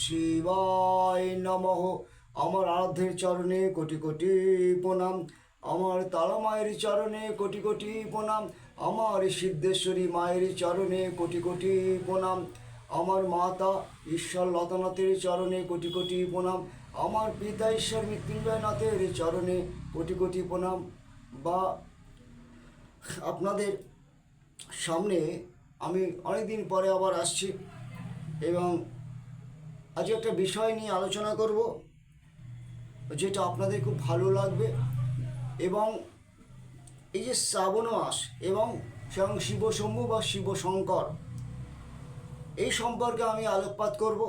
শিবায় নমঃ। আমার আরাধ্যের চরণে কোটি কোটি প্রণাম। আমার তারা মায়ের চরণে কোটি কোটি প্রণাম। আমার সিদ্ধেশ্বরী মায়ের চরণে কোটি কোটি প্রণাম। আমার মাতা ঈশ্বর লতানাথের চরণে কোটি কোটি প্রণাম। আমার পিতা ঈশ্বর মৃত্যুঞ্জয়নাথের চরণে কোটি কোটি প্রণাম। বা আপনাদের সামনে আমি অনেকদিন পরে আবার আসছি এবং আজ একটা বিষয় নিয়ে আলোচনা করব, যেটা আপনাদের খুব ভালো লাগবে, এবং এই যে শ্রাবণ মাস এবং স্বয়ং শিব শম্ভু বা শিব শঙ্কর এই সম্পর্কে আমি আলোকপাত করব,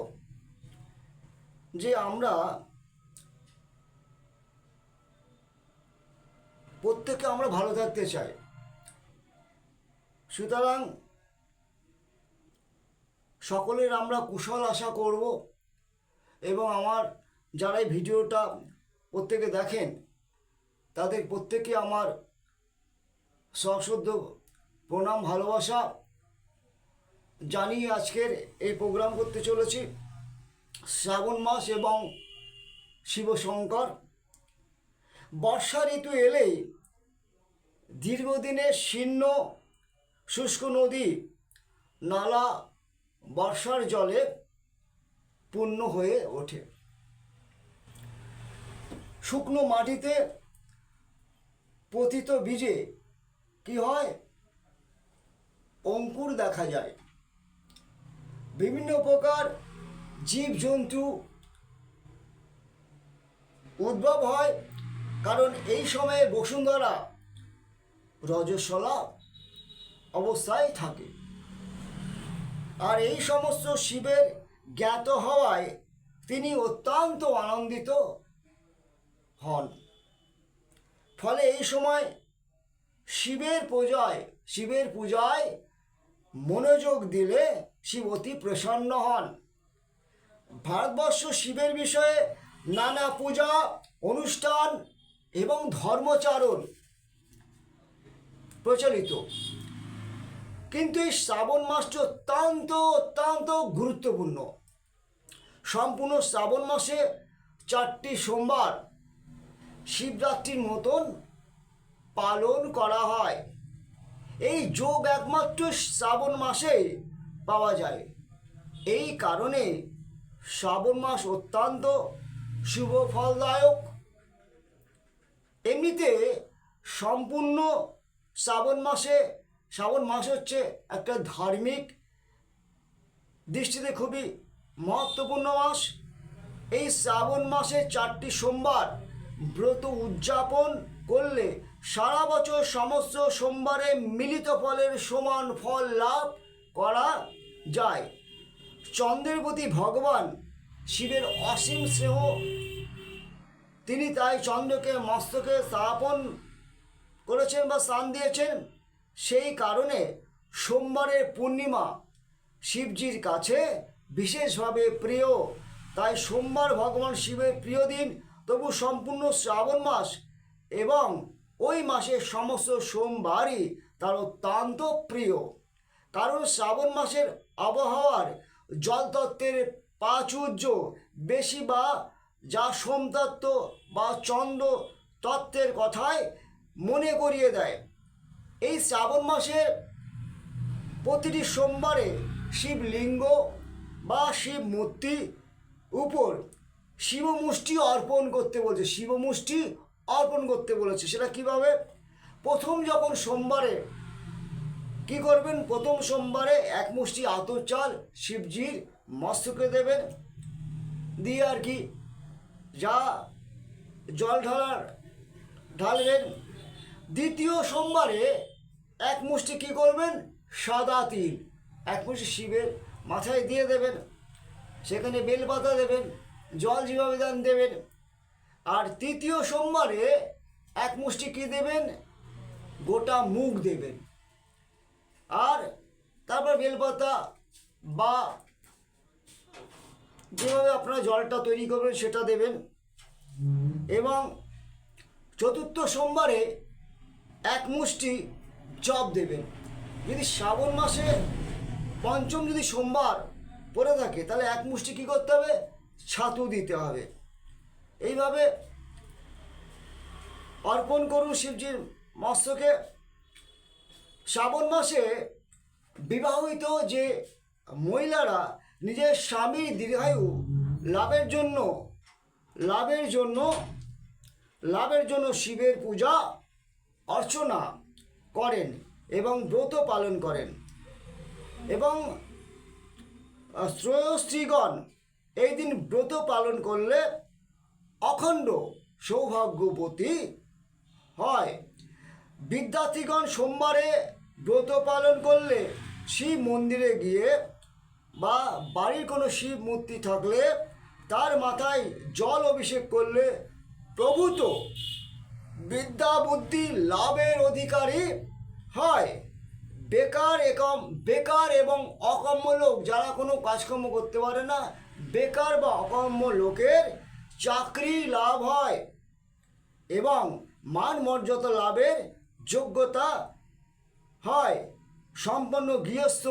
যে আমরা প্রত্যেকে আমরা ভালো থাকতে চাই। সুতরাং সকলের আমরা কুশল আশা করব এবং আমার যারা এই ভিডিওটা প্রত্যেকে দেখেন, তাদের প্রত্যেকে আমার সশ্রদ্ধ প্রণাম, ভালোবাসা জানিয়ে আজকের এই প্রোগ্রাম করতে চলেছি। শ্রাবণ মাস এবং শিবশঙ্কর বর্ষা ঋতু এলেই দীর্ঘদিনের শীর্ণ শুষ্ক নদী, নালা, বর্ষার জলে পূর্ণ হয়ে ওঠে। শুকনো মাটিতে পতিত বীজে কি হয়? অঙ্কুর দেখা যায়। বিভিন্ন প্রকার জীবজন্তু উদ্ভব হয়, কারণ এই সময়ে বসুন্ধরা রজস্বলা অবস্থায় থাকে। আর এই সমস্ত শিবের জ্ঞাত হওয়ায় তিনি অত্যন্ত আনন্দিত হন। ফলে এই সময় শিবের পূজায় শিবের পূজায় মনোযোগ দিলে শিব অতি প্রসন্ন হন। ভারতবর্ষ শিবের বিষয়ে নানা পূজা, অনুষ্ঠান এবং ধর্মচারণ প্রচলিত। কিন্তু এই শ্রাবণ মাসটি অত্যন্ত অত্যন্ত গুরুত্বপূর্ণ। সম্পূর্ণ শ্রাবণ মাসে চারটি সোমবার শিবরাত্রির মতন পালন করা হয়। এই যোগ একমাত্র শ্রাবণ মাসে পাওয়া যায়। এই কারণে শ্রাবণ মাস অত্যন্ত শুভ ফলদায়ক। এমনিতে সম্পূর্ণ শ্রাবণ মাসে, শ্রাবণ মাস হচ্ছে একটা ধার্মিক দৃষ্টিতে খুবই মহত্বপূর্ণ মাস। এই শ্রাবণ মাসে চারটি সোমবার ব্রত উদযাপন করলে সারা বছর সমস্ত সোমবারে মিলিত ফলের সমান ফল লাভ করা যায়। চন্দ্রের প্রতি ভগবান শিবের অসীম স্নেহ, তিনি তাই চন্দ্রকে মস্তকে স্থাপন করেছেন বা স্নান দিয়েছেন। সেই কারণে সোমবারের পূর্ণিমা শিবজির কাছে বিশেষভাবে প্রিয়। তাই সোমবার ভগবান শিবের প্রিয় দিন, তবু সম্পূর্ণ শ্রাবণ মাস এবং ওই মাসের সমস্ত সোমবারই তার অত্যন্ত প্রিয়। কারণ শ্রাবণ মাসের আবহাওয়ার জলতত্ত্বের প্রাচুর্য বেশি বা যা সোমতত্ত্ব বা চন্দ্র তত্ত্বের কথায় মনে করিয়ে দেয়। এই শ্রাবণ মাসের প্রতিটি সোমবারে শিবলিঙ্গ বা শিব মূর্তি উপর শিবমুষ্টি অর্পণ করতে বলছে, শিবমুষ্টি অর্পণ করতে বলেছে। সেটা কীভাবে? প্রথম যখন সোমবারে কি করবেন? প্রথম সোমবারে এক মুষ্টি আতর চাল শিবজির মস্তকে দেবেন। দিয়ে আর কি যা জল ঢালার, ঢালবেন। দ্বিতীয় সোমবারে এক মুষ্টি কী করবেন? সাদা তিল। এক মুষ্টি শিবের মাথায় দিয়ে দেবেন, সেখানে বেলপাতা দেবেন, জল জীবাবিধান দেবেন। আর তৃতীয় সোমবারে এক মুষ্টি কী দেবেন? গোটা মুগ দেবেন। আর তারপর বেলপাতা বা যেভাবে আপনারা জলটা তৈরি করবেন সেটা দেবেন। এবং চতুর্থ সোমবারে এক মুষ্টি চপ দেবেন। যদি শ্রাবণ মাসে পঞ্চম যদি সোমবার পড়ে থাকে, তাহলে এক মুষ্টি কী করতে হবে? ছাতু দিতে হবে। এইভাবে অর্পণ করুন শিবজির মস্তকে। শ্রাবণ মাসে বিবাহিত যে মহিলারা নিজের স্বামীর দীর্ঘায়ু লাভের জন্য লাভের জন্য লাভের জন্য শিবের পূজা, অর্চনা করেন এবং ব্রত পালন করেন। এবং আহ, শ্রেয়স্ত্রীগণ এই দিন ব্রত পালন করলে অখণ্ড সৌভাগ্যবতী হয়। বিদ্যার্থীগণ সোমবারে ব্রত পালন করলে শিব মন্দিরে গিয়ে বা বাড়ির কোনো শিব মূর্তি থাকলে তার মাথায় জল অভিষেক করলে প্রভূত বিদ্যা বুদ্ধি লাভের অধিকারী হয়। বেকার একম, বেকার এবং অকম্য লোক যারা কোনো কাজকর্ম করতে পারে না, বেকার বা অকম্য লোকের চাকরি লাভ হয় এবং মান মর্যাদা লাভের যোগ্যতা হয়। সম্পন্ন গৃহস্থ,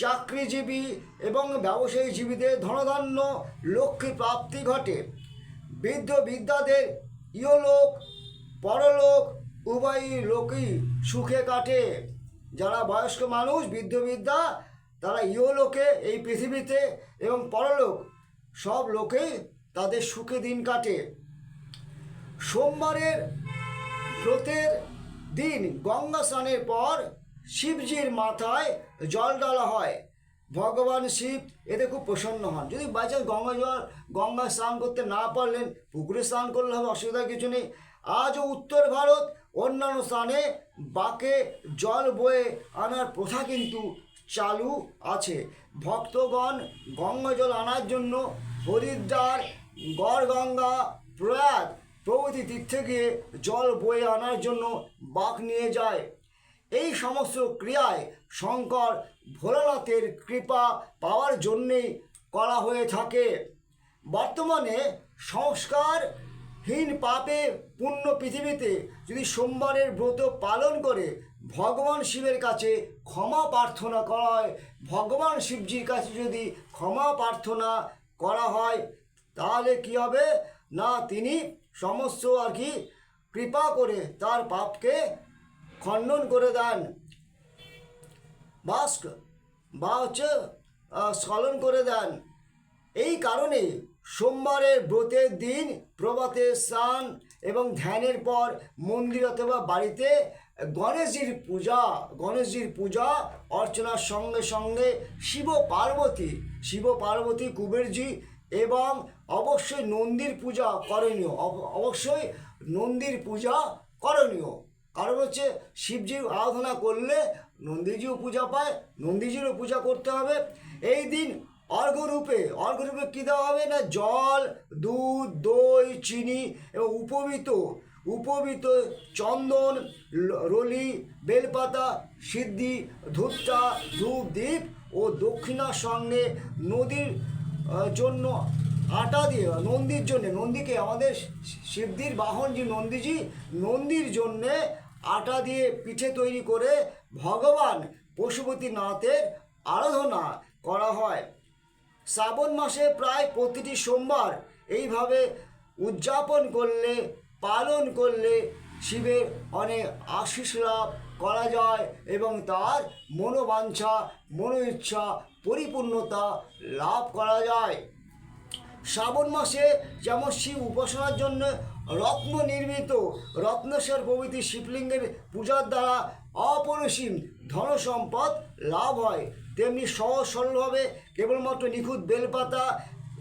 চাকরিজীবী এবং ব্যবসায়ীজীবীদের ধনধান্য লক্ষ্মী প্রাপ্তি ঘটে। বৃদ্ধ বিদ্যাদের ইহলোক, পরলোক উভয় লোকই সুখে কাটে। যারা বয়স্ক মানুষ, বৃদ্ধ বৃদ্ধা, তারা ইহলোকে এই পৃথিবীতে এবং পরলোক, সব লোকেই তাদের সুখে দিন কাটে। সোমবারের ব্রতের দিন গঙ্গা স্নানের পর শিবজির মাথায় জল ডালা হয়। ভগবান শিব এতে খুব প্রসন্ন হন। যদি বাই চান্স গঙ্গা জল, গঙ্গা স্নান করতে না পারলেন, পুকুরে স্নান করলে হবে, অসুবিধা কিছু নেই। আজও উত্তর ভারত অন্যান্য স্থানে বাকে জল বয়ে আনার প্রথা কিন্তু চালু আছে। ভক্তগণ গঙ্গা জল আনার জন্য হরিদ্বার, গড়গঙ্গা, প্রয়াগ প্রভৃতি তীর্থে গিয়ে জল বয়ে আনার জন্য বাঁক নিয়ে যায়। এই সমস্ত ক্রিয়ায় শঙ্কর ভোলানাথের কৃপা পাওয়ার জন্যেই করা হয়ে থাকে। বর্তমানে সংস্কারহীন পাপে পূর্ণ পৃথিবীতে যদি সোমবারের ব্রত পালন করে, ভগবান শিবের কাছে ক্ষমা প্রার্থনা করা হয়। ভগবান শিবজির কাছে যদি ক্ষমা প্রার্থনা করা হয়, তাহলে কি হবে? না, তিনি সমস্ত আর কি কৃপা করে তার পাপকে খণ্ডন করে দেন। বাস্ক বা হচ্ছে স্খলন করে দেন। এই কারণে সোমবারের ব্রতের দিন প্রভাতে স্নান এবং ধ্যানের পর মন্দির অথবা বাড়িতে গণেশজির পূজা গণেশজির পূজা অর্চনার সঙ্গে সঙ্গে শিব পার্বতী শিব পার্বতী কুবেরজি এবং অবশ্যই নন্দীর পূজা করণীয়। অব- অবশ্যই নন্দীর পূজা করণীয়। কারণ হচ্ছে শিবজির আরাধনা করলে নন্দীজিও পূজা পায়, নন্দীজিরও পূজা করতে হবে। এই দিন অর্ঘ্যরূপে অর্ঘ্যরূপে কী দেওয়া হবে না? জল, দুধ, দই, চিনি এবং উপবিত উপবিত চন্দন, রলি, বেলপাতা, সিদ্ধি ধূপটা ধূপ দ্বীপ ও দক্ষিণার সঙ্গে নদীর জন্য আটা দিয়ে, নন্দীর জন্যে, নন্দীকে আমাদের শি- শিবজির বাহন যে নন্দীজি, নন্দীর জন্যে আটা দিয়ে পিঠে তৈরি করে ভগবান পশুপতিনাথের আরাধনা করা হয়। শ্রাবণ মাসে প্রায় প্রতিটি সোমবার এইভাবে উদযাপন করলে, পালন করলে শিবের অনেক আশিস লাভ করা যায় এবং তার মনোবাঞ্ছা মনো ইচ্ছা পরিপূর্ণতা লাভ করা যায়। শ্রাবণ মাসে যেমন শিব উপাসনার জন্য রত্ন নির্মিত রত্নেশ্বর প্রভৃতি শিবলিঙ্গের পূজার দ্বারা অপরিসীম ধনসম্পদ লাভ হয়। তেমনি সহজ সরলভাবে কেবলমাত্র নিখুঁত বেলপাতা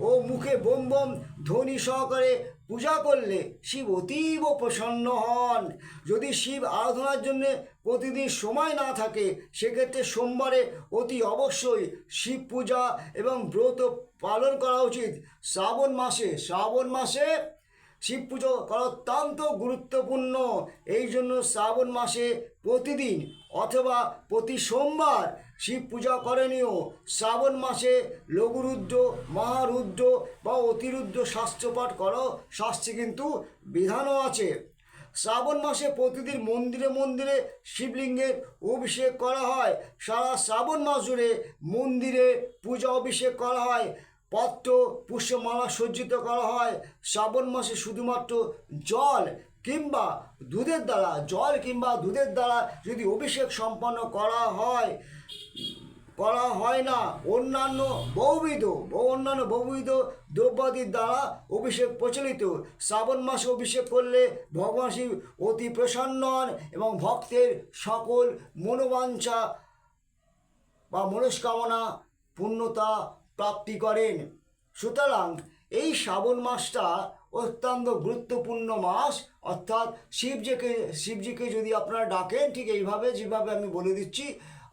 ও মুখে বোম বোম ধ্বনি সহকারে পূজা করলে শিব অতীব প্রসন্ন হন। যদি শিব আরাধনার জন্যে প্রতিদিন সময় না থাকে, সেক্ষেত্রে সোমবারে অতি অবশ্যই শিব পূজা এবং ব্রত পালন করা উচিত। শ্রাবণ মাসে শ্রাবণ মাসে শিব পুজো করা অত্যন্ত গুরুত্বপূর্ণ। এই জন্য শ্রাবণ মাসে প্রতিদিন অথবা প্রতি সোমবার শিব পূজা করণীয় শ্রাবণ মাসে লঘুরুদ্র, মহারুদ্র বা অতিরুদ্র শাস্ত্রপাঠ করো, শাস্ত্রে কিন্তু বিধানও আছে। শ্রাবণ মাসে প্রতিদিন মন্দিরে মন্দিরে শিবলিঙ্গের অভিষেক করা হয়। সারা শ্রাবণ মাস জুড়ে মন্দিরে পূজা অভিষেক করা হয়। পত্র পুষ্যমালা সজ্জিত করা হয়। শ্রাবণ মাসে শুধুমাত্র জল কিংবা দুধের দ্বারা, জল কিংবা দুধের দ্বারা যদি অভিষেক সম্পন্ন করা হয় করা হয় না। অন্যান্য বহুবিধ, বহু অন্যান্য বহুবিধ দ্রব্যাদির দ্বারা অভিষেক প্রচলিত। শ্রাবণ মাসে অভিষেক করলে ভগবান শিব অতি প্রসন্ন হন এবং ভক্তের সকল মনোবাঞ্ছা বা মনস্কামনা পূর্ণতা প্রাপ্তি করেন। সুতরাং এই শ্রাবণ মাসটা অত্যন্ত গুরুত্বপূর্ণ মাস। অর্থাৎ শিবজিকে শিবজিকে যদি আপনারা ডাকেন, ঠিক এইভাবে যেভাবে আমি বলে দিচ্ছি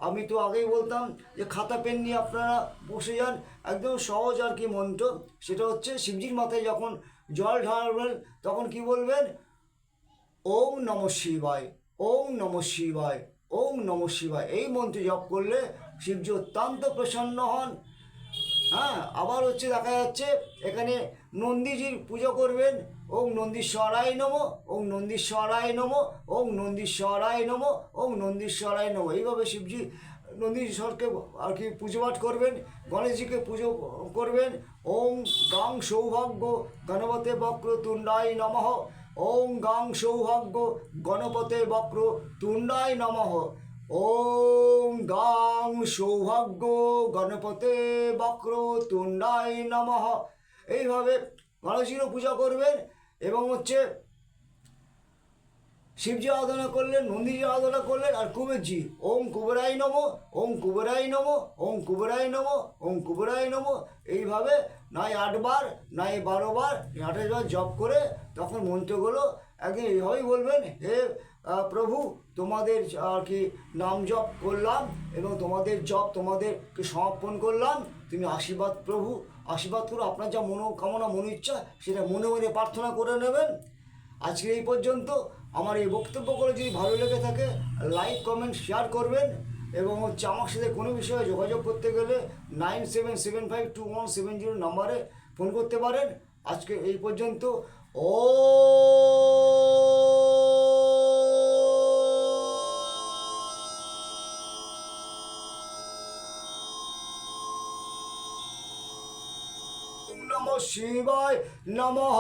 আমি তো আগেই বলতাম যে খাতা, পেন নিয়ে আপনারা বসে যান। একদম সহজ আর কি মন্ত্র। সেটা হচ্ছে শিবজির মাথায় যখন জল ঢালবেন, তখন কি বলবেন? ওম নম শিবায়, ওম নম শিবায়, ওম নম শিবায়। এই মন্ত্র জপ করলে শিবজি অত্যন্ত প্রসন্ন হন। হ্যাঁ আবার হচ্ছে দেখা যাচ্ছে, এখানে নন্দীজির পুজো করবেন। ওম নন্দীশ্বরায় নম ওম নন্দীশ্বরায় নম ওম নন্দীশ্বরায় নম ওম নন্দীশ্বরায় নম। এইভাবে শিবজি নন্দীশ্বরকে আর কি পুজোপাঠ করবেন, গণেশজিকে পুজো করবেন। ওম গাং সৌভাগ্য গণপতে বক্র তুণ্ডায় নমঃ। ওং গাং সৌভাগ্য গণপতে বক্র তুণ্ডায় নমঃ। ওম গাং সৌভাগ্য গণপতে বক্র তুণ্ডায় নমঃ। এইভাবে গণেশজিরও পূজা করবেন এবং হচ্ছে শিবজি আরাধনা করলেন নন্দীজি আরাধনা করলেন, আর কুবেরজি, ওম কুবেরাই নম, ওম কুবেরাই নম, ওম কুবেরাই নম, ওম কুবেরাই নম। এইভাবে নয় আটবার, নয় বারোবার আঠাশ বার জপ করে তখন মন্ত্রগুলো একদিন এইভাবেই বলবেন, হে প্রভু, তোমাদের আর কি নাম জপ করলাম এবং তোমাদের জপ তোমাদেরকে সমর্পণ করলাম। তুমি আশীর্বাদ প্রভু আশীর্বাদ করো, আপনার যা মনোকামনা মনো ইচ্ছা, সেটা মনে মনে প্রার্থনা করে নেবেন। আজকে এই পর্যন্ত আমার এই বক্তব্যগুলো যদি ভালো লেগে থাকে, লাইক, কমেন্ট, শেয়ার করবেন এবং হচ্ছে আমার সাথে কোনো বিষয়ে যোগাযোগ করতে গেলে nine seven seven five two one seven zero নাম্বারে ফোন করতে পারেন। আজকে এই পর্যন্ত, ও শিবায় নমঃ